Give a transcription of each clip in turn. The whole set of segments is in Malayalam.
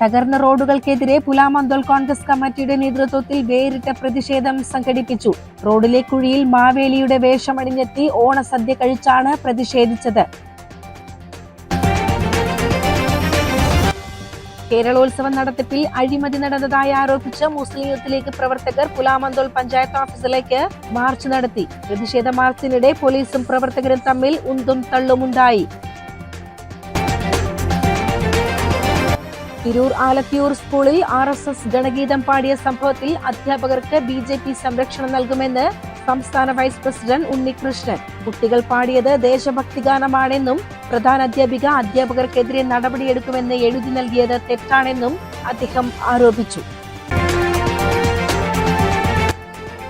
തകർന്ന റോഡുകൾക്കെതിരെ പുലാമന്തോൾ കോൺഗ്രസ് കമ്മിറ്റിയുടെ നേതൃത്വത്തിൽ വേറിട്ട പ്രതിഷേധം സംഘടിപ്പിച്ചു. റോഡിലെ കുഴിയിൽ മാവേലിയുടെ വേഷമണിഞ്ഞെത്തി ഓണസദ്യ കഴിച്ചാണ് പ്രതിഷേധിച്ചത്. കേരളോത്സവം നടത്തിപ്പിൽ അഴിമതി നടന്നതായി ആരോപിച്ച് മുസ്ലിം യൂത്ത് ലീഗ് പ്രവർത്തകർ പുലാമന്തോൾ പഞ്ചായത്ത് ഓഫീസിലേക്ക് മാർച്ച് നടത്തി. പ്രതിഷേധ മാർച്ചിനിടെ പോലീസും പ്രവർത്തകരും തമ്മിൽ ഉന്തും തള്ളുമുണ്ടായി. തിരൂർ ആലത്തിയൂർ സ്കൂളിൽ ആർ എസ് എസ് ഗണഗീതം പാടിയ സംഭവത്തിൽ അധ്യാപകർക്ക് ബി ജെ പി സംരക്ഷണം നൽകുമെന്ന് സംസ്ഥാന വൈസ് പ്രസിഡന്റ് ഉണ്ണികൃഷ്ണൻ. കുട്ടികൾ പാടിയത് ദേശഭക്തി ഗാനമാണെന്നും പ്രധാന അധ്യാപിക അധ്യാപകർക്കെതിരെ നടപടിയെടുക്കുമെന്ന് എഴുതി നൽകിയത് തെറ്റാണെന്നും അദ്ദേഹം ആരോപിച്ചു.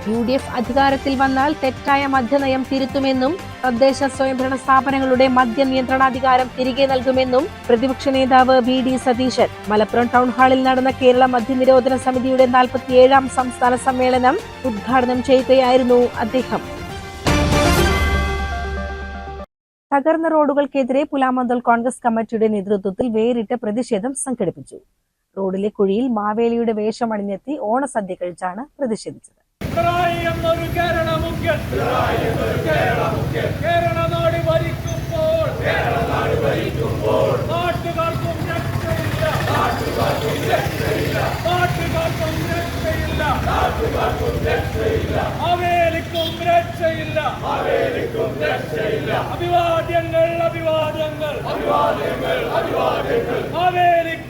യു ഡി എഫ് അധികാരത്തിൽ വന്നാൽ തെറ്റായ മദ്യനയം തിരുത്തുമെന്നും തദ്ദേശ സ്വയംഭരണ സ്ഥാപനങ്ങളുടെ മദ്യ നിയന്ത്രണാധികാരം തിരികെ നൽകുമെന്നും പ്രതിപക്ഷ നേതാവ് V D Satheesan. Malappuram town ഹാളിൽ നടന്ന കേരള മദ്യനിരോധന സമിതിയുടെ നാൽപ്പത്തിയേഴാം സംസ്ഥാന സമ്മേളനം ഉദ്ഘാടനം ചെയ്യുകയായിരുന്നു അദ്ദേഹം. തകർന്ന റോഡുകൾക്കെതിരെ പുലാമന്തൽ കോൺഗ്രസ് കമ്മിറ്റിയുടെ നേതൃത്വത്തിൽ വേറിട്ട പ്രതിഷേധം സംഘടിപ്പിച്ചു. റോഡിലെ കുഴിയിൽ മാവേലിയുടെ വേഷം വേഷമണിഞ്ഞെത്തി ഓണസദ്യ കഴിച്ചാണ് പ്രതിഷേധിച്ചത്. അഭിവാദ്യങ്ങൾ രക്ഷയില്ല. അഭിവാദ്യങ്ങൾ അഭിവാദ്യങ്ങൾ. അവേലിക്ക്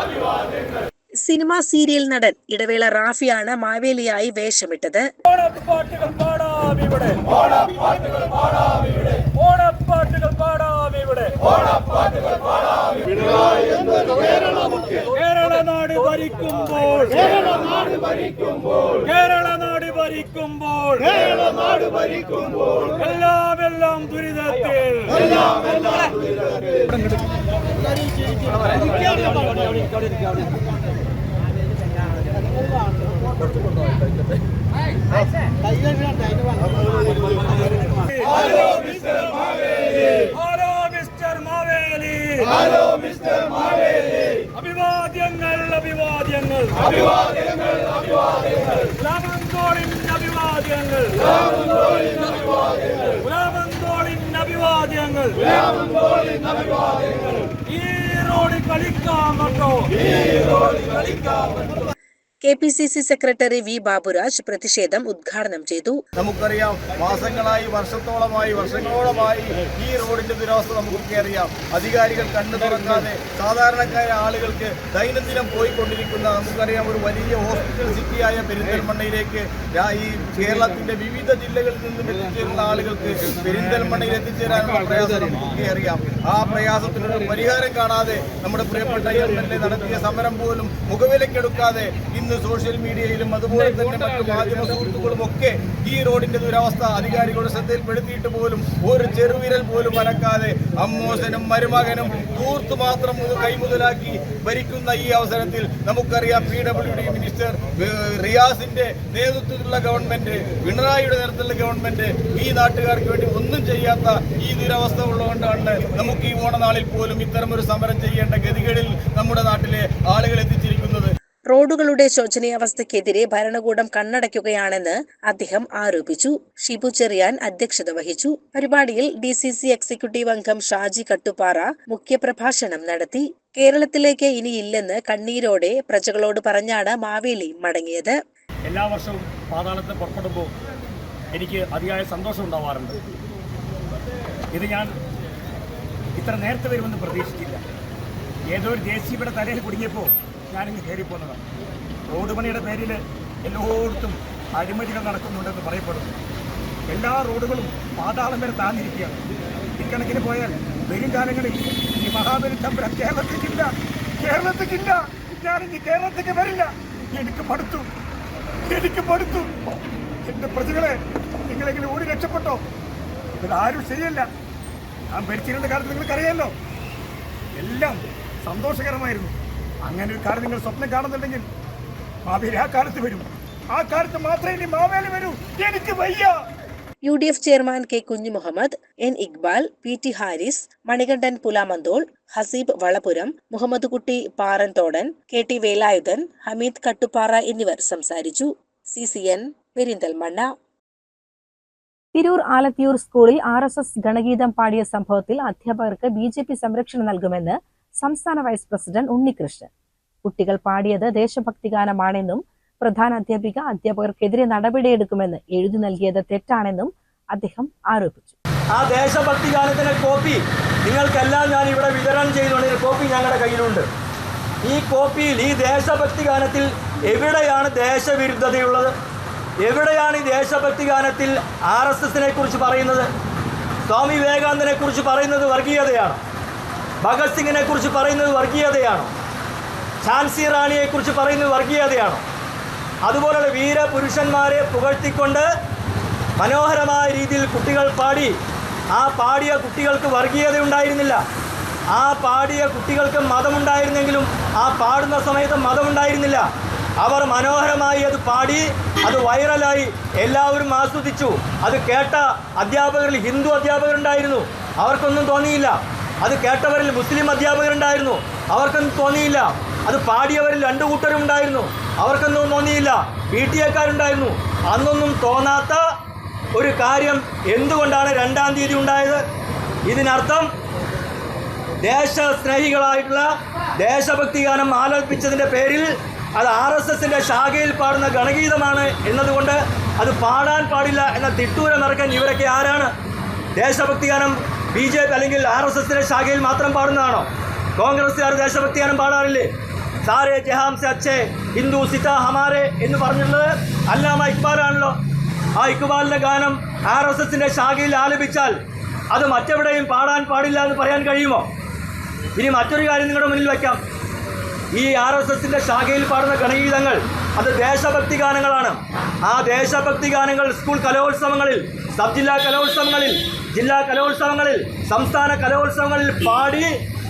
അഭിവാദ്യങ്ങൾ സിനിമാ സീരിയൽ നടൻ ഇടവേള റാഫിയാണ് മാവേലിയായി വേഷമിട്ടത്. ഓണപ്പാട്ടുകൾ പാടാം ഇവിടെ. ഓണപ്പാട്ടുകൾ പാടാം ഇവിടെ. ഓണപ്പാട്ടുകൾ പാടാം ഇവിടെ. ഓണപ്പാട്ടുകൾ പാടാം കേരള നാട് ഭരിക്കുമ്പോൾ. കേരള നാട് ഭരിക്കുമ്പോൾ. കേരള നാട് ഭരിക്കുമ്പോൾ. കേരള നാട് ഭരിക്കുമ്പോൾ. എല്ലാം എല്ലാം ദുരിതത്തിൽ. എല്ലാം എല്ലാം hello mister Maveli hello mister Maveli അഭിവാദ്യങ്ങൾ അഭിവാദ്യങ്ങൾ അഭിവാദ്യങ്ങൾ അഭിവാദ്യങ്ങൾ രാമന്തോളിൻ അഭിവാദ്യങ്ങൾ രാമന്തോളിൻ അഭിവാദ്യങ്ങൾ രാമന്തോളിൻ അഭിവാദ്യങ്ങൾ ഈ റോഡ് കളിക്കാം കേട്ടോ ഈ റോഡ് കളിക്കാം K P C C secretary V Baburaj പ്രതിഷേധം ഉദ്ഘാടനം ചെയ്തു. നമുക്കറിയാം മാസങ്ങളായി വർഷത്തോളമായി വർഷങ്ങളോളമായി ഈ റോഡിന്റെ ദുരവസ്ഥ നമുക്കൊക്കെ അറിയാം. അധികാരികൾ കണ്ണു തുറക്കാതെ സാധാരണക്കാരെ ആളുകൾക്ക് ദൈനംദിനം പോയിക്കൊണ്ടിരിക്കുന്ന നമുക്കറിയാം ഒരു വലിയ ഹോസ്പിറ്റൽ സിറ്റിയായ പെരിന്തൽമണ്ണയിലേക്ക് ഈ കേരളത്തിന്റെ വിവിധ ജില്ലകളിൽ നിന്നും എത്തിച്ചേരുന്ന ആളുകൾക്ക് പെരിന്തൽമണ്ണയിൽ എത്തിച്ചേരാനുള്ള പ്രയാസം നമുക്കൊക്കെ അറിയാം. ആ പ്രയാസത്തിനൊരു പരിഹാരം കാണാതെ നമ്മുടെ പ്രിയപ്പെട്ട എം എൽ എ നടത്തിയ സമരം പോലും മുഖവിലക്കെടുക്കാതെ ഇന്ന് സോഷ്യൽ മീഡിയയിലും അതുപോലെ തന്നെ മറ്റു മാധ്യമ സുഹൃത്തുക്കളും ഒക്കെ ഈ റോഡിന്റെ ദുരവസ്ഥ അധികാരികളുടെ ശ്രദ്ധയിൽപ്പെടുത്തിയിട്ട് പോലും ഒരു ചെറുവിരൽ പോലും അനക്കാതെ അമ്മോസനും മരുമകനും തൂർത്തു മാത്രം കൈമുതലാക്കി ഭരിക്കുന്ന ഈ അവസരത്തിൽ നമുക്കറിയാം പി ഡബ്ല്യു ഡി മിനിസ്റ്റർ റിയാസിന്റെ നേതൃത്വത്തിലുള്ള ഗവൺമെന്റ് പിണറായിയുടെ നേതൃത്വത്തിലുള്ള ഗവൺമെന്റ് ഈ നാട്ടുകാർക്ക് വേണ്ടി ഒന്നും ചെയ്യാത്ത ഈ ദുരവസ്ഥ ഉള്ളതുകൊണ്ടാണ് നമുക്ക് ഈ ഓണനാളിൽ പോലും ഇത്തരമൊരു സമരം ചെയ്യേണ്ട ഗതികളിൽ നമ്മുടെ നാട്ടിലെ ആളുകൾ എത്തിച്ചിരിക്കുന്നത് റോഡുകളുടെ ശോചനീയാവസ്ഥയ്ക്കെതിരെ ഭരണകൂടം കണ്ണടയ്ക്കുകയാണെന്ന് അദ്ദേഹം ആരോപിച്ചു. ഷിബു ചെറിയാൻ അധ്യക്ഷത വഹിച്ചു. പരിപാടിയിൽ ഡി സി സി എക്സിക്യൂട്ടീവ് അംഗം ഷാജി കട്ടുപാറ മുഖ്യപ്രഭാഷണം നടത്തി. കേരളത്തിലേക്ക് ഇനിയില്ലെന്ന് കണ്ണീരോടെ പ്രജകളോട് പറഞ്ഞാണ് മാവേലി മടങ്ങിയത്. എല്ലാ വർഷവും പാതാളത്തിൽ പുറപ്പെടുമ്പോൾ എനിക്ക് അതിയായ സന്തോഷം ഉണ്ടാവാറുണ്ട്. ഇത് ഞാൻ ഇത്ര നേരത്തെ വരുമെന്ന് പ്രതീക്ഷിച്ചില്ല. ഏതോ ഒരു ജെ തലയിൽ കുടുങ്ങിയപ്പോൾ ഞാനിങ്ങ് കയറിപ്പോന്നതാണ് റോഡ് പണിയുടെ പേരിൽ എല്ലായിടത്തും അഴിമതികൾ നടക്കുന്നുണ്ടെന്ന് പറയപ്പെടുന്നു. എല്ലാ റോഡുകളും പാതാളം വരെ താഴ്ന്നിരിക്കുകയാണ് ഇക്കണക്കിന് പോയാൽ വരും കാലങ്ങളിൽ ഈ മഹാബലി തമ്പുരാൻ കേരളത്തിക്കില്ല കേരളത്തിക്കില്ല ഞാനിനി കേരളത്തിക്ക് വരില്ല. എനിക്ക് മടുത്തു. എനിക്ക് മടുത്തു. എന്റെ പ്രജകളെ നിങ്ങളെങ്കിലും ഓടി രക്ഷപ്പെട്ടോ? ഇതാരും ശരിയല്ല. ഞാൻ ഭരിച്ചിരുന്ന കാലത്ത് നിങ്ങൾക്കറിയാമല്ലോ എല്ലാം സന്തോഷകരമായിരുന്നു. അങ്ങനെ ഒരു കാര്യം നിങ്ങൾ സ്വപ്നം കാണുന്നുണ്ടെങ്കിൽ മാവേലി ആ കാലത്ത് വരും. ആ കാലത്ത് മാത്രമേ ഇനി മാവേലി വരൂ. എനിക്ക് വയ്യ. U D F chairman K Kunhu Muhammad N Iqbal P T Haris Manikandan Pulamanthole Haseeb Valapuram Muhammad Kutty Paranthodan K T Velayudhan Hameed Kattuppara എന്നിവർ സംസാരിച്ചു. C C N Perinthalmanna. Tirur Alathiyur സ്കൂളിൽ ആർ എസ് എസ് ഗണഗീതം പാടിയ സംഭവത്തിൽ അധ്യാപകർക്ക് ബി ജെ പി സംരക്ഷണം നൽകുമെന്ന് സംസ്ഥാന വൈസ് പ്രസിഡന്റ് ഉണ്ണികൃഷ്ണൻ. കുട്ടികൾ പാടിയത് ദേശഭക്തി ഗാനമാണെന്നും പ്രധാന അധ്യാപിക അധ്യാപകർക്കെതിരെ നടപടിയെടുക്കുമെന്ന് എഴുതി നൽകിയത് തെറ്റാണെന്നും അദ്ദേഹം ആരോപിച്ചു. ആ ദേശഭക്തി ഗാനത്തിന്റെ കോപ്പി നിങ്ങൾക്കെല്ലാം ഞാൻ ഇവിടെ വിതരണം ചെയ്തുകൊണ്ട് കോപ്പി ഞങ്ങളുടെ കയ്യിലുണ്ട്. ഈ കോപ്പിയിൽ ഈ ദേശഭക്തി ഗാനത്തിൽ എവിടെയാണ് ദേശവിരുദ്ധതയുള്ളത്? എവിടെയാണ് ഈ ദേശഭക്തി ഗാനത്തിൽ ആർ എസ് എസിനെ കുറിച്ച് പറയുന്നത്? സ്വാമി വിവേകാനന്ദനെ കുറിച്ച് പറയുന്നത് വർഗീയതയാണ്. ഭഗത് സിംഗിനെ കുറിച്ച് പറയുന്നത് വർഗീയതയാണോ? ഝാൻസി റാണിയെ കുറിച്ച് പറയുന്നത് വർഗീയതയാണോ? അതുപോലുള്ള വീരപുരുഷന്മാരെ പുകഴ്ത്തിക്കൊണ്ട് മനോഹരമായ രീതിയിൽ കുട്ടികൾ പാടി ആ പാടിയ കുട്ടികൾക്ക് വർഗീയത ഉണ്ടായിരുന്നില്ല. ആ പാടിയ കുട്ടികൾക്ക് മതമുണ്ടായിരുന്നെങ്കിലും ആ പാടുന്ന സമയത്ത് മതമുണ്ടായിരുന്നില്ല. അവർ മനോഹരമായി അത് പാടി അത് വൈറലായി എല്ലാവരും ആസ്വദിച്ചു. അത് കേട്ട അധ്യാപകരിൽ ഹിന്ദു അധ്യാപകരുണ്ടായിരുന്നു. അവർക്കൊന്നും തോന്നിയില്ല. അത് കേട്ടവരിൽ മുസ്ലിം അധ്യാപകരുണ്ടായിരുന്നു. അവർക്കൊന്നും തോന്നിയില്ല. അത് പാടിയവരിൽ രണ്ടു കൂട്ടരും ഉണ്ടായിരുന്നു. അവർക്കൊന്നും തോന്നിയില്ല. പി ടി എക്കാരുണ്ടായിരുന്നു. അന്നൊന്നും തോന്നാത്ത ഒരു കാര്യം എന്തുകൊണ്ടാണ് രണ്ടാം തീയതി ഉണ്ടായത്? ഇതിനർത്ഥം ദേശസ്നേഹികളായിട്ടുള്ള ദേശഭക്തി ഗാനം ആലപിച്ചതിന്റെ പേരിൽ അത് ആർ എസ് എസിന്റെ ശാഖയിൽ പാടുന്ന ഗണഗീതമാണ് എന്നതുകൊണ്ട് അത് പാടാൻ പാടില്ല എന്ന തിട്ടൂരം ഇറക്കാൻ ഇവരൊക്കെ ആരാണ്? ദേശഭക്തി ഗാനം ബി ജെ പി അല്ലെങ്കിൽ ആർ എസ് എസിന്റെ ശാഖയിൽ മാത്രം പാടുന്നതാണോ? കോൺഗ്രസ്സുകാർ ദേശഭക്തി ഗാനം പാടാറില്ലേ? സാറേ ജഹാം അച്ഛേ ഹിന്ദു സിത ഹമാരെ എന്ന് പറഞ്ഞിട്ടുള്ളത് അല്ലാമ ഇക്ബാലാണല്ലോ. ആ ഇക്ബാലിന്റെ ഗാനം ആർ എസ് എസിന്റെ ശാഖയിൽ ആലപിച്ചാൽ അത് മറ്റെവിടെയും പാടാൻ പാടില്ല എന്ന് പറയാൻ കഴിയുമോ? ഇനി മറ്റൊരു കാര്യം നിങ്ങളുടെ മുന്നിൽ വയ്ക്കാം. ഈ ആർ എസ് എസിന്റെ ശാഖയിൽ പാടുന്ന ഗണഗീതങ്ങൾ അത് ദേശഭക്തി ഗാനങ്ങളാണ്. ആ ദേശഭക്തി ഗാനങ്ങൾ സ്കൂൾ കലോത്സവങ്ങളിൽ സബ് ജില്ലാ കലോത്സവങ്ങളിൽ ജില്ലാ കലോത്സവങ്ങളിൽ സംസ്ഥാന കലോത്സവങ്ങളിൽ പാടി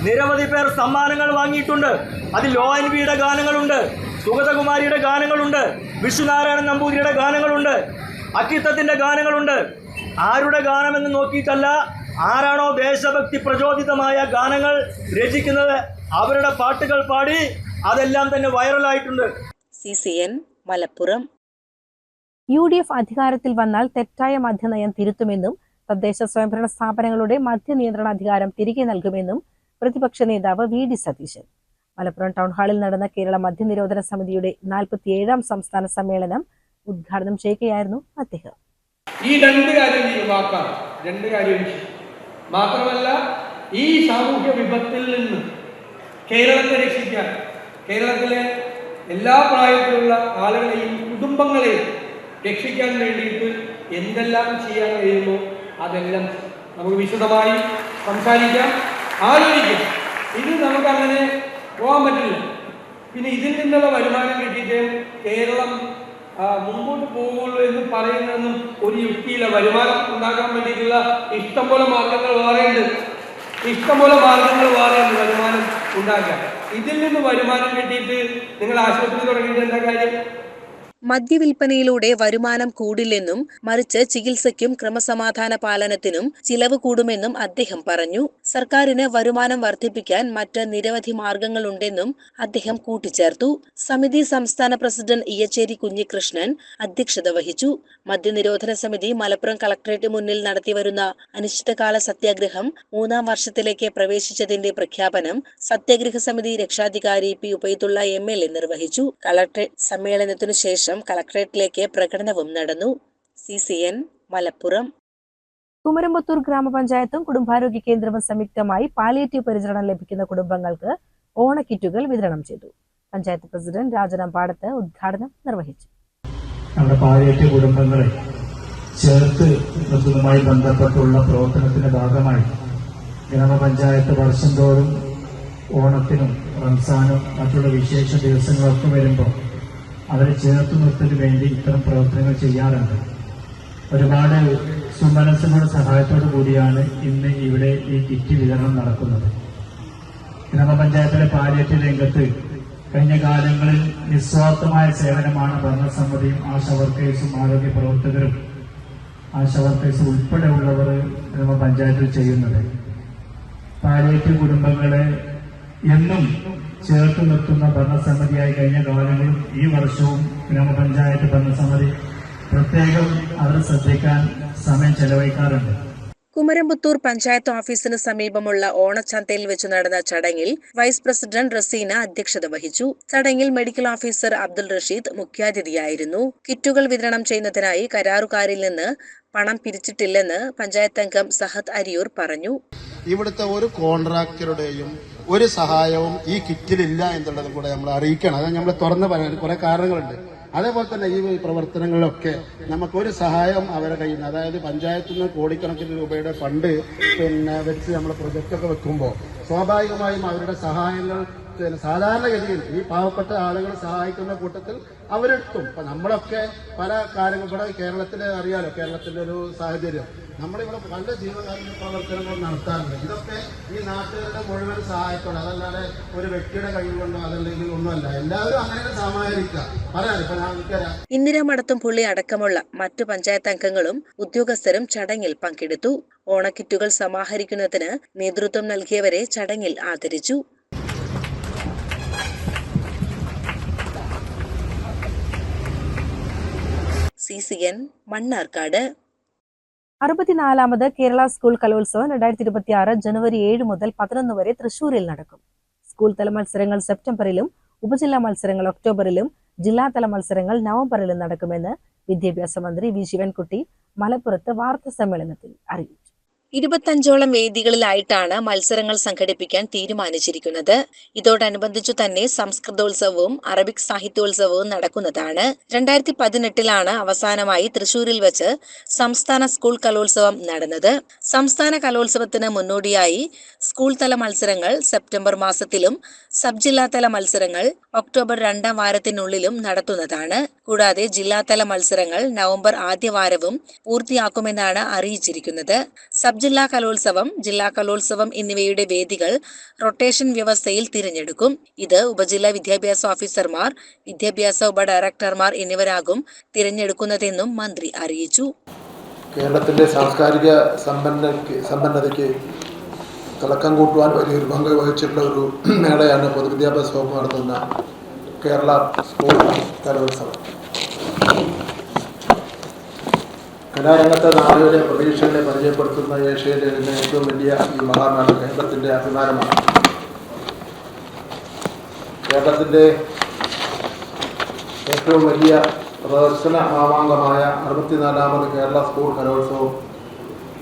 നിരവധി പേർ സമ്മാനങ്ങൾ വാങ്ങിയിട്ടുണ്ട്. അതിൽ ലോ എൻ വിയുടെ ഗാനങ്ങളുണ്ട് സുഗതകുമാരിയുടെ ഗാനങ്ങളുണ്ട് വിഷ്ണുനാരായണൻ നമ്പൂതിരിയുടെ ഗാനങ്ങളുണ്ട് അക്കിത്തത്തിന്റെ ഗാനങ്ങളുണ്ട്. ആരുടെ ഗാനമെന്ന് നോക്കിയിട്ടല്ല ആരാണോ ദേശഭക്തി പ്രചോദിതമായ ഗാനങ്ങൾ രചിക്കുന്നത് അവരുടെ പാട്ടുകൾ പാടി അതെല്ലാം തന്നെ വൈറലായിട്ടുണ്ട്. C C N Malappuram. U D F അധികാരത്തിൽ വന്നാൽ തെറ്റായ മദ്യനയം തിരുത്തുമെന്നും തദ്ദേശ സ്വയംഭരണ സ്ഥാപനങ്ങളുടെ മദ്യനിയന്ത്രണാധികാരം തിരികെ നൽകുമെന്നും പ്രതിപക്ഷ നേതാവ് V D Satheesan. Malappuram town ഹാളിൽ നടന്ന കേരള മദ്യനിരോധന സമിതിയുടെ നാൽപ്പത്തിയേഴാം സംസ്ഥാന സമ്മേളനം ഉദ്ഘാടനം ചെയ്യുകയായിരുന്നു അദ്ദേഹം. ഈ രണ്ട് കാര്യം രണ്ട് കാര്യം മാത്രമല്ല ഈ സാമൂഹ്യ വിപത്തിൽ നിന്ന് കേരളത്തെ രക്ഷിക്കാൻ കേരളത്തിലെ എല്ലാ പ്രായത്തിലുള്ള ആളുകളെയും കുടുംബങ്ങളെയും രക്ഷിക്കാൻ വേണ്ടിയിട്ട് എന്തെല്ലാം ചെയ്യാൻ കഴിയുമോ അതെല്ലാം നമുക്ക് വിശദമായി സംസാരിക്കാം ആലോചിക്കാം. ഇത് നമുക്കങ്ങനെ പോകാൻ പറ്റില്ല. പിന്നെ ഇതിൽ നിന്നുള്ള വരുമാനം കിട്ടിയിട്ട് കേരളം മുമ്പോട്ട് പോകുള്ളൂ എന്ന് പറയുന്നതൊന്നും ഒരു യുക്തിയില്ല. വരുമാനം ഉണ്ടാക്കാൻ വേണ്ടിയിട്ടുള്ള ഇഷ്ടംപോലെ മാർഗങ്ങൾ വേറെയുണ്ട്. ഇഷ്ടംപോലെ മാർഗങ്ങൾ വേറെയുണ്ട് വരുമാനം ഉണ്ടാക്കാൻ. ഇതിൽ നിന്ന് വരുമാനം കിട്ടിയിട്ട് നിങ്ങൾ ആശുപത്രി തുടങ്ങിയിട്ട് എന്താ കാര്യം? മദ്യവിൽപ്പനയിലൂടെ വരുമാനം കൂടില്ലെന്നും മറിച്ച് ചികിത്സയ്ക്കും ക്രമസമാധാന പാലനത്തിനും ചിലവ് കൂടുമെന്നും അദ്ദേഹം പറഞ്ഞു. സർക്കാരിന് വരുമാനം വർദ്ധിപ്പിക്കാൻ മറ്റ് നിരവധി മാർഗങ്ങളുണ്ടെന്നും അദ്ദേഹം കൂട്ടിച്ചേർത്തു. സമിതി സംസ്ഥാന പ്രസിഡന്റ് ഇയച്ചേരി കുഞ്ഞികൃഷ്ണൻ അധ്യക്ഷത വഹിച്ചു. മദ്യനിരോധന സമിതി മലപ്പുറം കളക്ടറേറ്റ് മുന്നിൽ നടത്തിവരുന്ന അനിശ്ചിതകാല സത്യാഗ്രഹം മൂന്നാം വർഷത്തിലേക്ക് പ്രവേശിച്ചതിന്റെ പ്രഖ്യാപനം സത്യാഗ്രഹ സമിതി രക്ഷാധികാരി P Ubaidulla M L A നിർവഹിച്ചു. കളക്ടറേറ്റ് സമ്മേളനത്തിനു ശേഷം കളക്ടറേറ്റിലേക്ക് പ്രകടനവും നടന്നു. C C N Malappuram. Kumaramputhur ഗ്രാമപഞ്ചായത്തും കുടുംബാരോഗ്യ കേന്ദ്രവും സംയുക്തമായി പാലിയേറ്റീവ് പരിചരണം ലഭിക്കുന്ന കുടുംബങ്ങൾക്ക് ഓണക്കിറ്റുകൾ വിതരണം ചെയ്തു. പഞ്ചായത്ത് പ്രസിഡന്റ് രാജനം പാടത്ത് ഉദ്ഘാടനം നിർവഹിച്ചു. നമ്മുടെ പാലിയേറ്റീവ് കുടുംബങ്ങളെ ചേർത്ത് നിർത്തുന്നതുമായി ബന്ധപ്പെട്ടുള്ള പ്രവർത്തനത്തിന്റെ ഭാഗമായി ഗ്രാമപഞ്ചായത്ത് വർഷം തോറും ഓണത്തിനും റംസാനും മറ്റുള്ള വിശേഷ ദിവസങ്ങളൊക്കെ വരുമ്പോൾ അവരെ ചേർത്ത് നിർത്തലിന് വേണ്ടി ഇത്തരം പ്രവർത്തനങ്ങൾ ചെയ്യാറുണ്ട്. ഒരുപാട് സുമനസ്സുകളുടെ സഹായത്തോടു കൂടിയാണ് ഇന്ന് ഇവിടെ ഈ കിറ്റ് വിതരണം നടക്കുന്നത്. ഗ്രാമപഞ്ചായത്തിലെ പാലിയേറ്റീവ് രംഗത്ത് കഴിഞ്ഞ കാലങ്ങളിൽ നിസ്വാർത്ഥമായ സേവനമാണ് ഭരണസമിതിയും ആശാ വർക്കേഴ്സും ആരോഗ്യ പ്രവർത്തകരും ആശാ വർക്കേഴ്സ് ഉൾപ്പെടെയുള്ളവർ ഗ്രാമപഞ്ചായത്തിൽ ചെയ്യുന്നത്. പാലിയേറ്റീവ് കുടുംബങ്ങളെ എന്നും ചേർത്ത് നിർത്തുന്ന ഭരണസമിതിയായി കഴിഞ്ഞ കാലങ്ങളിൽ ഈ വർഷവും ഗ്രാമപഞ്ചായത്ത് ഭരണസമിതി പ്രത്യേകം അവർ ശ്രദ്ധിക്കാൻ സമയം ചെലവഴിക്കാറുണ്ട്. കുമരംപുത്തൂർ പഞ്ചായത്ത് ഓഫീസിന് സമീപമുള്ള ഓണച്ചന്തയിൽ വെച്ച് നടന്ന ചടങ്ങിൽ വൈസ് പ്രസിഡന്റ് റസീന അധ്യക്ഷത വഹിച്ചു. ചടങ്ങിൽ മെഡിക്കൽ ഓഫീസർ അബ്ദുൾ റഷീദ് മുഖ്യാതിഥിയായിരുന്നു. കിറ്റുകൾ വിതരണം ചെയ്യുന്നതിനായി കരാറുകാരിൽ നിന്ന് പണം പിരിച്ചിട്ടില്ലെന്ന് പഞ്ചായത്ത് അംഗം സഹദ് അരിയൂർ പറഞ്ഞു. ഇവിടുത്തെ ഒരു കോൺട്രാക്ടറുടെയും ഒരു സഹായവും ഈ കിറ്റിലില്ല എന്നുള്ളത് കൂടെ നമ്മൾ അറിയിക്കണം. അതായത് നമ്മൾ തുറന്ന് പറയാൻ കുറെ കാരണങ്ങളുണ്ട്. അതേപോലെ തന്നെ ഈ പ്രവർത്തനങ്ങളിലൊക്കെ നമുക്കൊരു സഹായം അവരുടെ കയ്യിൽ നിന്ന് അതായത് പഞ്ചായത്തിൽ നിന്ന് കോടിക്കണക്കിന് രൂപയുടെ ഫണ്ട് പിന്നെ വെച്ച് നമ്മൾ പ്രൊജക്റ്റൊക്കെ വെക്കുമ്പോൾ സ്വാഭാവികമായും അവരുടെ സഹായങ്ങൾ പിന്നെ സാധാരണഗതിയിൽ ഈ പാവപ്പെട്ട ആളുകളെ സഹായിക്കുന്ന കൂട്ടത്തിൽ അവരെടുത്തും. ഇപ്പൊ നമ്മളൊക്കെ പല കാര്യങ്ങൾ ഇവിടെ കേരളത്തിലെ അറിയാലോ കേരളത്തിന്റെ ഒരു സാഹചര്യം. നമ്മളിവിടെ പല ജീവകാരുണ്യ പ്രവർത്തനങ്ങളും നടത്താറുണ്ട്. ഇതൊക്കെ ഈ നാട്ടുകാരുടെ മുഴുവൻ സഹായത്തോടെ അതല്ലാതെ ഒരു വ്യക്തിയുടെ കയ്യിൽ കൊണ്ടോ അതല്ലെങ്കിൽ ഒന്നുമല്ല. എല്ലാവരും അങ്ങനെ സമാഹരിക്കുക. പറയാം ഇപ്പൊ മടത്തുംപുള്ളി അടക്കമുള്ള മറ്റു പഞ്ചായത്ത് അംഗങ്ങളും ഉദ്യോഗസ്ഥരും ചടങ്ങിൽ പങ്കെടുത്തു. ഓണക്കിറ്റുകൾ സമാഹരിക്കുന്നതിന് നേതൃത്വം നൽകിയവരെ ചടങ്ങിൽ ആദരിച്ചു. C C N Mannarkkad. അറുപത്തിനാലാമത് Kerala school കലോത്സവം രണ്ടായിരത്തി ഇരുപത്തി ആറ് ജനുവരി ഏഴ് മുതൽ പതിനൊന്ന് വരെ തൃശൂരിൽ നടക്കും. സ്കൂൾ തല മത്സരങ്ങൾ സെപ്റ്റംബറിലും ഉപജില്ലാ മത്സരങ്ങൾ ഒക്ടോബറിലും ജില്ലാതല മത്സരങ്ങൾ നവംബറിലും നടക്കുമെന്ന് വിദ്യാഭ്യാസ മന്ത്രി വി. ശിവൻകുട്ടി മലപ്പുറത്ത് വാർത്താ സമ്മേളനത്തിൽ അറിയിച്ചു. ഇരുപത്തഞ്ചോളം വേദികളിലായിട്ടാണ് മത്സരങ്ങൾ സംഘടിപ്പിക്കാൻ തീരുമാനിച്ചിരിക്കുന്നത്. ഇതോടനുബന്ധിച്ചു തന്നെ സംസ്കൃതോത്സവവും അറബിക് സാഹിത്യോത്സവവും നടക്കുന്നതാണ്. രണ്ടായിരത്തി പതിനെട്ടിലാണ് അവസാനമായി തൃശൂരിൽ വെച്ച് സംസ്ഥാന സ്കൂൾ കലോത്സവം നടന്നത്. സംസ്ഥാന കലോത്സവത്തിന് മുന്നോടിയായി സ്കൂൾ തല മത്സരങ്ങൾ സെപ്റ്റംബർ മാസത്തിലും സബ് ജില്ലാതല മത്സരങ്ങൾ ഒക്ടോബർ രണ്ടാം വാരത്തിനുള്ളിലും നടത്തുന്നതാണ്. കൂടാതെ ജില്ലാതല മത്സരങ്ങൾ നവംബർ ആദ്യവാരവും പൂർത്തിയാക്കുമെന്നാണ് അറിയിച്ചിരിക്കുന്നത്. സബ് ജില്ലാ കലോത്സവം ജില്ലാ കലോത്സവം എന്നിവയുടെ വേദികൾ റൊട്ടേഷൻ വ്യവസ്ഥയിൽ തിരഞ്ഞെടുക്കും. ഇത് ഉപജില്ലാ വിദ്യാഭ്യാസ ഓഫീസർമാർ വിദ്യാഭ്യാസ ഉപ ഡയറക്ടർമാർ എന്നിവരാകും തിരഞ്ഞെടുക്കുന്നതെന്നും മന്ത്രി അറിയിച്ചു. കേരളത്തിന്റെ സാംസ്കാരിക സമ്പന്ന സമ്പന്നതയ്ക്ക് തിളക്കം കൂട്ടുവാൻ വലിയൊരു പങ്ക് വഹിച്ചിട്ടുള്ള ഒരു മേളയാണ് പൊതുവിദ്യാഭ്യാസ വകുപ്പ് നടത്തുന്ന കേരള സ്കൂൾ കലോത്സവം. കലാരംഗത്തെ നാടുകളെ പ്രതീക്ഷകളെ പരിചയപ്പെടുത്തുന്ന ഏഷ്യയിലെ തന്നെ ഏറ്റവും വലിയ ഈ മഹാമേള കേരളത്തിന്റെ അഭിമാനമാണ്. കേരളത്തിന്റെ ഏറ്റവും വലിയ പ്രദർശന മാമാങ്കമായ അറുപത്തിനാലാമത് കേരള സ്കൂൾ കലോത്സവം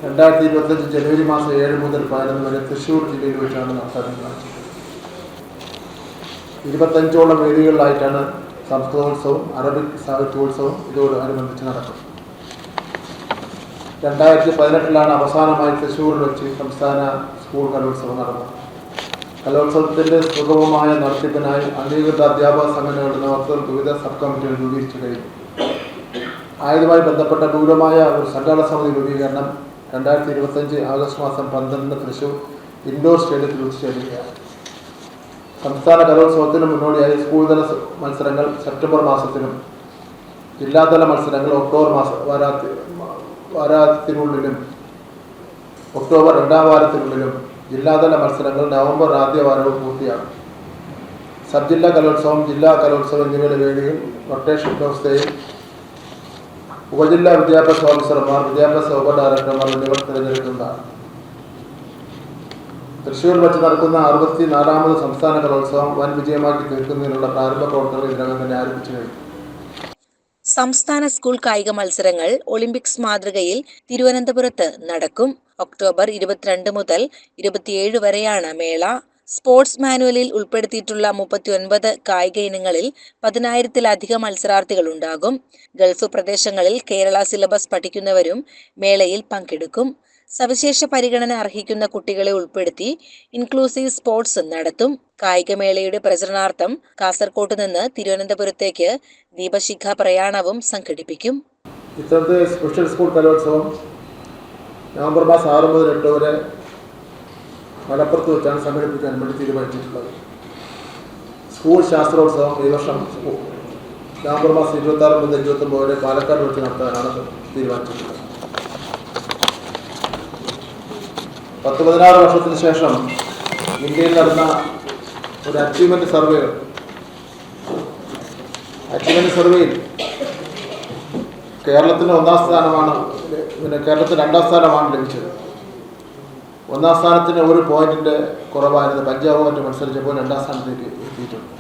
രണ്ടായിരത്തി ഇരുപത്തഞ്ച് ജനുവരി മാസം ഏഴ് മുതൽ പതിനൊന്ന് വരെ തൃശ്ശൂർ ജില്ലയിൽ വെച്ചാണ് നടത്താറുള്ളത് ഇരുപത്തഞ്ചോളം വേദികളിലായിട്ടാണ് സംസ്കൃതോത്സവം അറബിക് സാഹിത്യോത്സവം ഇതോടനുബന്ധിച്ച് നടക്കും രണ്ടായിരത്തി പതിനെട്ടിലാണ് അവസാനമായി തൃശ്ശൂരിൽ വെച്ച് സംസ്ഥാന സ്കൂൾ കലോത്സവം നടന്നത്. കലോത്സവത്തിന്റെ സുഗമമായ നടത്തിപ്പിനായി അംഗീകൃത അധ്യാപക സംഘടനകളുടെ നേതൃത്വത്തിൽ വിവിധ സബ് കമ്മിറ്റികൾ രൂപീകരിച്ചു കഴിഞ്ഞു. ആയതുമായി ബന്ധപ്പെട്ട ദൂരമായ ഒരു സംഘാടന സമിതി രൂപീകരണം രണ്ടായിരത്തി ഇരുപത്തഞ്ച് ആഗസ്റ്റ് മാസം പന്ത്രണ്ടിന് തൃശ്ശൂർ ഇൻഡോർ സ്റ്റേഡിയത്തിൽ വെച്ച് സംസ്ഥാന കലോത്സവത്തിന് മുന്നോടിയായി സ്കൂൾ തല മത്സരങ്ങൾ സെപ്റ്റംബർ മാസത്തിലും ജില്ലാതല മത്സരങ്ങൾ ഒക്ടോബർ മാസ വാരാത്തിനുള്ളിലും ഒക്ടോബർ രണ്ടാം വാരത്തിനുള്ളിലും ജില്ലാതല മത്സരങ്ങൾ നവംബർ ആദ്യ വാരവും പൂർത്തിയാകും. സബ് ജില്ലാ കലോത്സവം ജില്ലാ കലോത്സവം എന്നിവയുടെ വേദിയിൽ റൊട്ടേഷൻ വ്യവസ്ഥയിൽ ഉപജില്ലാ വിദ്യാഭ്യാസ ഓഫീസർമാർ വിദ്യാഭ്യാസ ഉപ ഡയറക്ടർമാർ എന്നിവർ തിരഞ്ഞെടുക്കുന്നതാണ്. തൃശ്ശൂർ വെച്ച് നടക്കുന്ന അറുപത്തി നാലാമത് സംസ്ഥാന കലോത്സവം വൻ വിജയമാക്കി തീർക്കുന്നതിനുള്ള പ്രാരംഭ പ്രവർത്തനങ്ങൾ ഇതിനകം തന്നെ ആരംഭിച്ചു കഴിഞ്ഞു. സംസ്ഥാന സ്കൂൾ കായിക മത്സരങ്ങൾ ഒളിമ്പിക്സ് മാതൃകയിൽ തിരുവനന്തപുരത്ത് നടക്കും. ഒക്ടോബർ ഇരുപത്തിരണ്ട് മുതൽ ഇരുപത്തിയേഴ് വരെയാണ് മേള. സ്പോർട്സ് മാനുവലിൽ ഉൾപ്പെടുത്തിയിട്ടുള്ള മുപ്പത്തിയൊൻപത് കായിക ഇനങ്ങളിൽ പതിനായിരത്തിലധികം മത്സരാർത്ഥികൾ ഉണ്ടാകും. ഗൾഫ് പ്രദേശങ്ങളിൽ കേരള സിലബസ് പഠിക്കുന്നവരും മേളയിൽ പങ്കെടുക്കും. സവിശേഷ പരിഗണന അർഹിക്കുന്ന കുട്ടികളെ ഉൾപ്പെടുത്തി ഇൻക്ലൂസീവ് സ്പോർട്സ് നടത്തും. കായികമേളയുടെ പ്രചരണാർത്ഥം കാസർകോട്ട് നിന്ന് തിരുവനന്തപുരത്തേക്ക് ദീപശിഖ പ്രയാണവും സംഘടിപ്പിക്കും. സ്പെഷ്യൽ സ്കൂൾ കലോത്സവം നവംബർ മാസം ആറ് മുതൽ എട്ട് വരെ മലപ്പുറത്ത് വെച്ചാണ് സംഘടിപ്പിക്കാൻ വേണ്ടി തീരുമാനിച്ചിട്ടുള്ളത്. സ്കൂൾ ശാസ്ത്രോത്സവം ഈ വർഷം നവംബർ മാസം ഇരുപത്തി ആറ് മുതൽ ഇരുപത്തി ഒമ്പത് വരെ പാലക്കാട് വെച്ച് നടത്താനാണ് തീരുമാനിച്ചിട്ടുള്ളത്. പത്ത് പതിനാറ് വർഷത്തിന് ശേഷം ഇന്ത്യയിൽ നടന്ന ഒരു അച്ചീവ്മെന്റ് സർവേ അച്ചീവ്മെന്റ് സർവേയിൽ കേരളത്തിന് ഒന്നാം സ്ഥാനമാണ് പിന്നെ കേരളത്തിന് രണ്ടാം സ്ഥാനമാണ് ലഭിച്ചത്. ഒന്നാം സ്ഥാനത്തിന് ഒരു പോയിന്റിന്റെ കുറവായിരുന്നു. പഞ്ചാബ് പഞ്ചാബുമായിട്ട് മത്സരിച്ചപ്പോൾ രണ്ടാം സ്ഥാനത്തേക്ക് എത്തിയിട്ടുണ്ട്.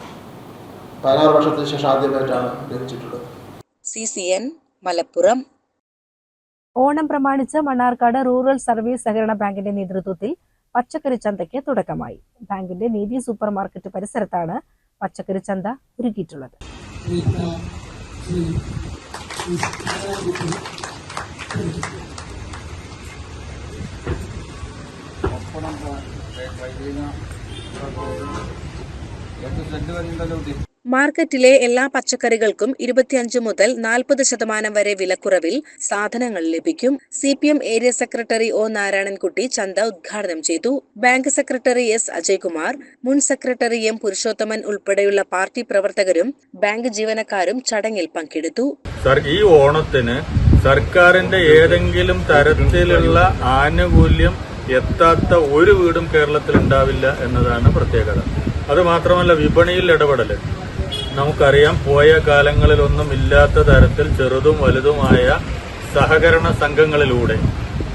പതിനാറ് വർഷത്തിന് ശേഷം ആദ്യമായിട്ടാണ് ലഭിച്ചിട്ടുള്ളത്. C C N Malappuram Onam പ്രമാണിച്ച് മണ്ണാർക്കാട് റൂറൽ സർവീസ് സഹകരണ ബാങ്കിന്റെ നേതൃത്വത്തിൽ പച്ചക്കറി ചന്തയ്ക്ക് തുടക്കമായി. ബാങ്കിന്റെ നീതി സൂപ്പർ മാർക്കറ്റ് പരിസരത്താണ് പച്ചക്കറി ചന്ത ഒരുക്കിയിട്ടുള്ളത്. മാർക്കറ്റിലെ എല്ലാ പച്ചക്കറികൾക്കും ഇരുപത്തിയഞ്ച് മുതൽ നാൽപ്പത് ശതമാനം വരെ വിലക്കുറവിൽ സാധനങ്ങൾ ലഭിക്കും. C P M area secretary O Narayanankutty ചന്ത ഉദ്ഘാടനം ചെയ്തു. ബാങ്ക് സെക്രട്ടറി എസ് അജയ്കുമാർ മുൻ സെക്രട്ടറി എം പുരുഷോത്തമൻ ഉൾപ്പെടെയുള്ള പാർട്ടി പ്രവർത്തകരും ബാങ്ക് ജീവനക്കാരും ചടങ്ങിൽ പങ്കെടുത്തു. ഈ ഓണത്തിന് സർക്കാരിന്റെ ഏതെങ്കിലും തരത്തിലുള്ള ആനുകൂല്യം എത്താത്ത ഒരു വീടും കേരളത്തിൽ ഉണ്ടാവില്ല എന്നതാണ് പ്രത്യേകത. അത് മാത്രമല്ല വിപണിയിൽ ഇടപെടൽ നമുക്കറിയാം പോയ കാലങ്ങളിലൊന്നും ഇല്ലാത്ത തരത്തിൽ ചെറുതും വലുതുമായ സഹകരണ സംഘങ്ങളിലൂടെ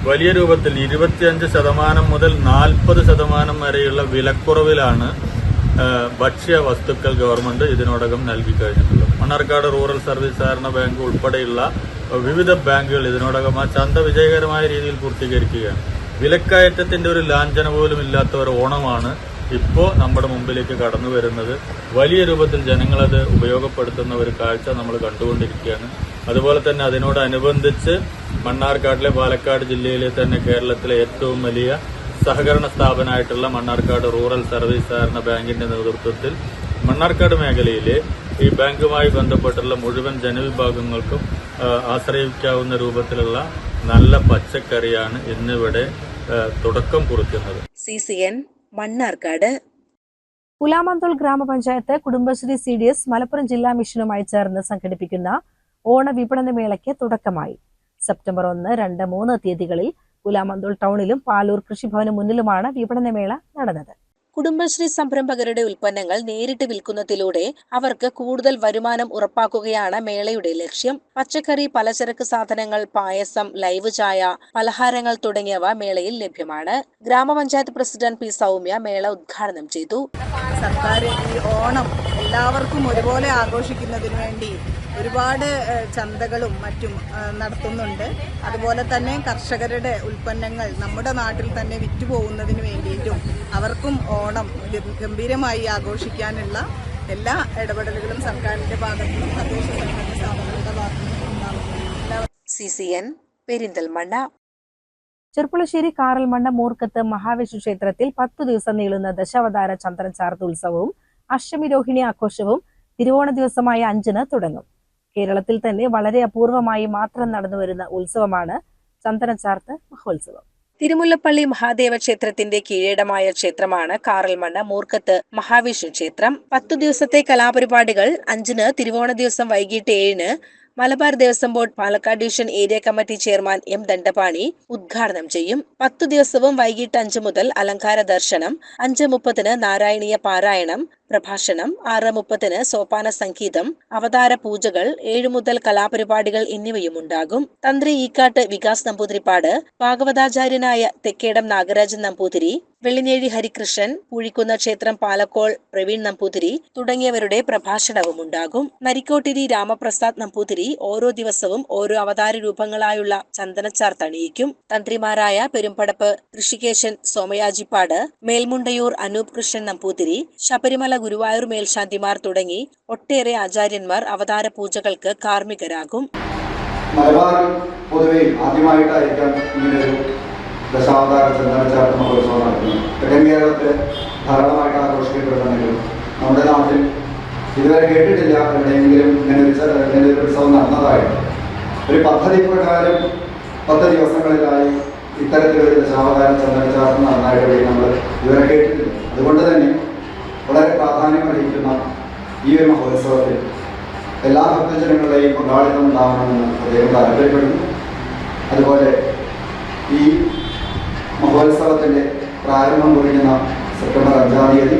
വലിയ രൂപത്തിൽ ഇരുപത്തിയഞ്ച് ശതമാനം മുതൽ നാൽപ്പത് ശതമാനം വരെയുള്ള വിലക്കുറവിലാണ് ഭക്ഷ്യ വസ്തുക്കൾ ഗവൺമെന്റ് ഇതിനോടകം നൽകി കഴിഞ്ഞിട്ടുള്ളത് മണ്ണാർക്കാട് റൂറൽ സർവീസ് സഹകരണ ബാങ്ക് ഉൾപ്പെടെയുള്ള വിവിധ ബാങ്കുകൾ ഇതിനോടകം ആ ചന്ത വിജയകരമായ രീതിയിൽ പൂർത്തീകരിക്കുകയാണ്. വിലക്കയറ്റത്തിന്റെ ഒരു ലാഞ്ചന പോലും ഇല്ലാത്ത ഒരു ഓണമാണ് ഇപ്പോൾ നമ്മുടെ മുമ്പിലേക്ക് കടന്നു വരുന്നത് വലിയ രൂപത്തിൽ ജനങ്ങളത് ഉപയോഗപ്പെടുത്തുന്ന ഒരു കാഴ്ച നമ്മൾ കണ്ടുകൊണ്ടിരിക്കുകയാണ്. അതുപോലെ തന്നെ അതിനോടനുബന്ധിച്ച് മണ്ണാർക്കാട്ടിലെ പാലക്കാട് ജില്ലയിലെ തന്നെ കേരളത്തിലെ ഏറ്റവും വലിയ സഹകരണ സ്ഥാപനമായിട്ടുള്ള മണ്ണാർക്കാട് റൂറൽ സർവീസ് സഹകരണ ബാങ്കിന്റെ നേതൃത്വത്തിൽ മണ്ണാർക്കാട് മേഖലയിലെ ഈ ബാങ്കുമായി ബന്ധപ്പെട്ടുള്ള മുഴുവൻ ജനവിഭാഗങ്ങൾക്കും ആശ്രയിക്കാവുന്ന രൂപത്തിലുള്ള നല്ല പച്ചക്കറിയാണ് ഇന്നിവിടെ തുടക്കം കുറിക്കുന്നത്. C C N Mannarkkad. Pulamanthole ഗ്രാമപഞ്ചായത്ത് Kudumbashree C D S Malappuram ജില്ലാ മിഷനുമായി ചേർന്ന് സംഘടിപ്പിക്കുന്ന ഓണ വിപണന മേളയ്ക്ക് തുടക്കമായി. സെപ്റ്റംബർ ഒന്ന് രണ്ട് മൂന്ന് തീയതികളിൽ പുലാമന്തോൾ ടൗണിലും പാലൂർ കൃഷിഭവന് മുന്നിലുമാണ് വിപണനമേള നടന്നത്. കുടുംബശ്രീ സംരംഭകരുടെ ഉൽപ്പന്നങ്ങൾ നേരിട്ട് വിൽക്കുന്നതിലൂടെ അവർക്ക് കൂടുതൽ വരുമാനം ഉറപ്പാക്കുകയാണ് മേളയുടെ ലക്ഷ്യം. പച്ചക്കറി പലചരക്ക് സാധനങ്ങൾ പായസം ലൈവ് ചായ പലഹാരങ്ങൾ തുടങ്ങിയവ മേളയിൽ ലഭ്യമാണ്. ഗ്രാമപഞ്ചായത്ത് പ്രസിഡന്റ് പി. സൗമ്യ മേള ഉദ്ഘാടനം ചെയ്തു. സർക്കാർ ഈ ഓണം എല്ലാവർക്കും ഒരുപോലെ ആഘോഷിക്കുന്നതിന് വേണ്ടി ഒരുപാട് ചന്തകളും മറ്റും നടത്തുന്നുണ്ട്. അതുപോലെ തന്നെ കർഷകരുടെ ഉൽപ്പന്നങ്ങൾ നമ്മുടെ നാട്ടിൽ തന്നെ വിറ്റുപോകുന്നതിന് വേണ്ടിയിട്ടും അവർക്കും ഓണം ഗംഭീരമായി ആഘോഷിക്കാനുള്ള എല്ലാ ഇടപെടലുകളും സർക്കാരിന്റെ ഭാഗത്തുനിന്നും തദ്ദേശ സ്വയംഭരണ സ്ഥാപനങ്ങളുടെ C C N Perinthalmanna. Cherpulassery Karalmanna Moorkkath Mahavishnu ക്ഷേത്രത്തിൽ പത്തു ദിവസം നീളുന്ന ദശാവതാര ചന്ദ്രൻ ചാർത്ത് ഉത്സവവും അഷ്ടമി രോഹിണി ആഘോഷവും തിരുവോണ ദിവസമായ അഞ്ചിന് തുടങ്ങും. കേരളത്തിൽ തന്നെ വളരെ അപൂർവമായി മാത്രം നടന്നു വരുന്ന ഉത്സവമാണ് ചന്ദനച്ചാർത്ത് മഹോത്സവം. തിരുമുല്ലപ്പള്ളി മഹാദേവ ക്ഷേത്രത്തിന്റെ കീഴടമായ ക്ഷേത്രമാണ് കാറൽമണ്ണ മൂർക്കത്ത് മഹാവിഷ്ണു ക്ഷേത്രം. പത്തു ദിവസത്തെ കലാപരിപാടികൾ അഞ്ചിന് തിരുവോണ ദിവസം വൈകിട്ട് ഏഴിന് Malabar Devaswom board Palakkad division area committee chairman M Dandapani ഉദ്ഘാടനം ചെയ്യും. പത്തു ദിവസവും വൈകിട്ട് അഞ്ചു മുതൽ അലങ്കാര ദർശനം അഞ്ച് മുപ്പതിന് നാരായണീയ പാരായണം പ്രഭാഷണം ആറ് മുപ്പതിന് സോപാന സംഗീതം അവതാര പൂജകൾ ഏഴു മുതൽ കലാപരിപാടികൾ എന്നിവയും ഉണ്ടാകും. തന്ത്രി ഈക്കാട്ട് വികാസ് നമ്പൂതിരിപ്പാട് ഭാഗവതാചാര്യനായ തെക്കേടം നാഗരാജൻ നമ്പൂതിരി വെള്ളിനേഴി ഹരികൃഷ്ണൻ പൂഴിക്കുന്ന ക്ഷേത്രം പാലക്കോൾ പ്രവീൺ നമ്പൂതിരി തുടങ്ങിയവരുടെ പ്രഭാഷണവും ഉണ്ടാകും. നരിക്കോട്ടിരി രാമപ്രസാദ് നമ്പൂതിരി ഓരോ ദിവസവും ഓരോ അവതാര രൂപങ്ങളായുള്ള ചന്ദനച്ചാർ തണിയിക്കും. തന്ത്രിമാരായ പെരുമ്പടപ്പ് ഋഷികേശൻ സോമയാജിപ്പാട് മേൽമുണ്ടയൂർ അനൂപ് കൃഷ്ണൻ നമ്പൂതിരി ശബരിമല ഗുരുവായൂർ മേൽശാന്തിമാർ തുടങ്ങി ഒട്ടേറെ ആചാര്യന്മാർ അവതാര പൂജകൾക്ക് കാർമ്മികരാകും. ഇങ്ങനൊരു ദശാവതാര ചന്ദനച്ചാർത്ത മഹോത്സവം നടക്കുന്നു തെക്കൻ കേരളത്തിൽ ധാരാളമായിട്ട് ആഘോഷിക്കപ്പെടുന്നുണ്ടെങ്കിലും നമ്മുടെ നാട്ടിൽ ഇതുവരെ കേട്ടിട്ടില്ല. എവിടെയെങ്കിലും ഇങ്ങനെ ഒരു ഇങ്ങനെ ഒരു ഉത്സവം നടന്നതായിട്ട്. ഒരു പദ്ധതി പ്രകാരം പത്ത് ദിവസങ്ങളിലായി ഇത്തരത്തിലൊരു ദശാവതാര ചന്ദനച്ചാട്ടം നടന്നതായിട്ട് നമ്മൾ ഇതുവരെ കേട്ടിട്ടില്ല. അതുകൊണ്ട് തന്നെ വളരെ പ്രാധാന്യം അർഹിക്കുന്ന ഈ ഒരു മഹോത്സവത്തിൽ എല്ലാ ഭക്തജനങ്ങളുടെയും പങ്കാളിത്തം ഉണ്ടാവണമെന്ന് അദ്ദേഹം താല്പര്യപ്പെടുന്നു. അതുപോലെ ഈ മഹോത്സവത്തിന്റെ പ്രാരംഭം കുറിക്കുന്ന സെപ്റ്റംബർ അഞ്ചാം തീയതി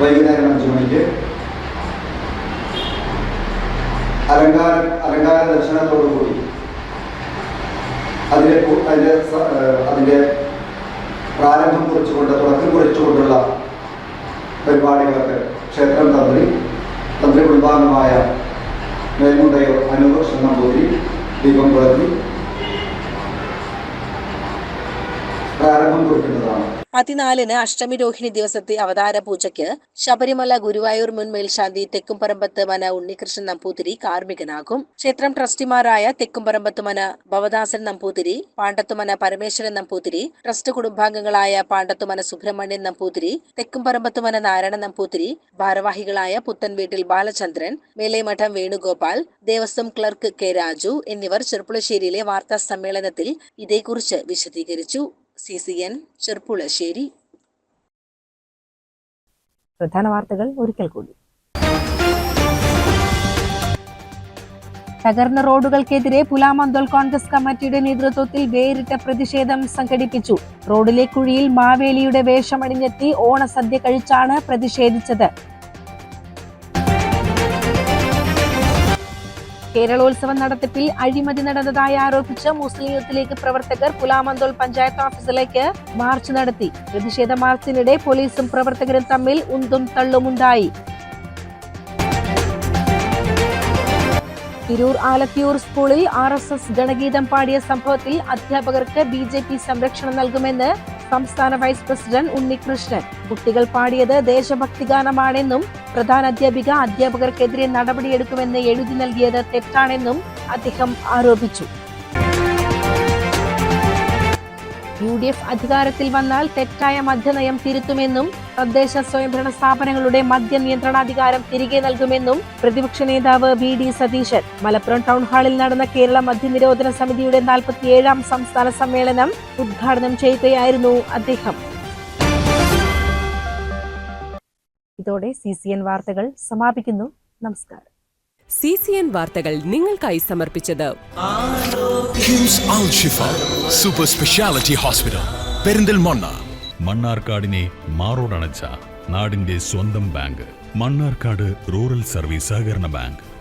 വൈകുന്നേരം അഞ്ചു മണിക്ക്. അലങ്കാര അലങ്കാര ദർശനത്തോടുകൂടി അതിലെ അതിന്റെ അതിന്റെ പ്രാരംഭം കുറിച്ചുകൊണ്ട് തുടക്കം കുറിച്ചുകൊണ്ടുള്ള പരിപാടികൾക്ക് ക്ഷേത്രം തന്ത്രി തന്ത്രി കുടുംബാംഗമായ മേൽമുണ്ടയോ അനൂപ് കൃഷ്ണൻ നമ്പൂതിരി ദീപം കൊളത്തി പതിനാലിന് അഷ്ടമി രോഹിണി ദിവസത്തെ അവതാര പൂജയ്ക്ക് ശബരിമല ഗുരുവായൂർ മുൻ മേൽശാന്തി തെക്കുംപറമ്പത്ത് മന ഉണ്ണികൃഷ്ണൻ നമ്പൂതിരി കാർമ്മികനാകും. ക്ഷേത്രം ട്രസ്റ്റിമാരായ തെക്കുംപറമ്പത്ത് മന ഭവദാസൻ നമ്പൂതിരി പാണ്ടത്തുമന പരമേശ്വരൻ നമ്പൂതിരി ട്രസ്റ്റ് കുടുംബാംഗങ്ങളായ പാണ്ടത്തുമന സുബ്രഹ്മണ്യൻ നമ്പൂതിരി തെക്കുംപറമ്പത്ത് മന നാരായണ നമ്പൂതിരി ഭാരവാഹികളായ പുത്തൻ വീട്ടിൽ ബാലചന്ദ്രൻ മേലേമഠം വേണുഗോപാൽ ദേവസ്വം ക്ലർക്ക് കെ രാജു എന്നിവർ ചെർപ്പുളശ്ശേരിയിലെ വാർത്താ സമ്മേളനത്തിൽ ഇതേക്കുറിച്ച് വിശദീകരിച്ചു. C C N Cherpulassery. പ്രധാന വാർത്തകൾ ഒരിക്കൽ കൂടി. തകർന്ന റോഡുകൾക്കെതിരെ പുലാമന്തോൾ കോൺഗ്രസ് കമ്മിറ്റിയുടെ നേതൃത്വത്തിൽ വേറിട്ട പ്രതിഷേധം സംഘടിപ്പിച്ചു. റോഡിലെ കുഴിയിൽ മാവേലിയുടെ വേഷമണിഞ്ഞെത്തി ഓണസദ്യ കഴിച്ചാണ് പ്രതിഷേധിച്ചത്. കേരളോത്സവം നടത്തിപ്പിൽ അഴിമതി നടന്നതായി ആരോപിച്ച് മുസ്ലിം യൂത്ത് ലീഗ് പ്രവർത്തകർ പുലാമന്തോൾ പഞ്ചായത്ത് ഓഫീസിലേക്ക് മാർച്ച് നടത്തി. പ്രതിഷേധ മാർച്ചിനിടെ പോലീസും പ്രവർത്തകരും തമ്മിൽ ഉന്തും തള്ളുമുണ്ടായി. തിരൂർ ആലത്തിയൂർ സ്കൂളിൽ ആർ എസ് എസ് ഗണഗീതം പാടിയ സംഭവത്തിൽ അധ്യാപകർക്ക് ബി ജെ പി സംരക്ഷണം നൽകുമെന്ന് സംസ്ഥാന വൈസ് പ്രസിഡന്റ് ഉണ്ണികൃഷ്ണൻ. കുട്ടികൾ പാടിയത് ദേശഭക്തി ഗാനമാണെന്നും പ്രധാന അധ്യാപിക അധ്യാപകർക്കെതിരെ നടപടിയെടുക്കുമെന്ന് എഴുതി നൽകിയത് തെറ്റാണെന്നും അദ്ദേഹം ആരോപിച്ചു. യു ഡി എഫ് അധികാരത്തിൽ വന്നാൽ തെറ്റായ മദ്യനയം തിരുത്തുമെന്നും തദ്ദേശ സ്വയംഭരണ സ്ഥാപനങ്ങളുടെ മദ്യ നിയന്ത്രണാധികാരം തിരികെ നൽകുമെന്നും പ്രതിപക്ഷ നേതാവ് V D Satheesan. Malappuram town ഹാളിൽ നടന്ന കേരള മദ്യനിരോധന സമിതിയുടെ നാൽപ്പത്തിയേഴാം സംസ്ഥാന സമ്മേളനം ഉദ്ഘാടനം ചെയ്യുകയായിരുന്നു അദ്ദേഹം. ഇതോടെ സി സി എൻ വാർത്തകൾ സമാപിക്കുന്നു. നമസ്കാരം. സി സി എൻ വാർത്തകൾ നിങ്ങൾക്കായി സമർപ്പിച്ചത് സൂപ്പർ സ്പെഷ്യാലിറ്റി ഹോസ്പിറ്റൽ പെരിന്തൽമണ്ണ. മണ്ണാർക്കാടിനെ മാറോടണച്ച നാടിന്റെ സ്വന്തം ബാങ്ക്. മണ്ണാർക്കാട് റൂറൽ സർവീസ് സഹകരണ ബാങ്ക്.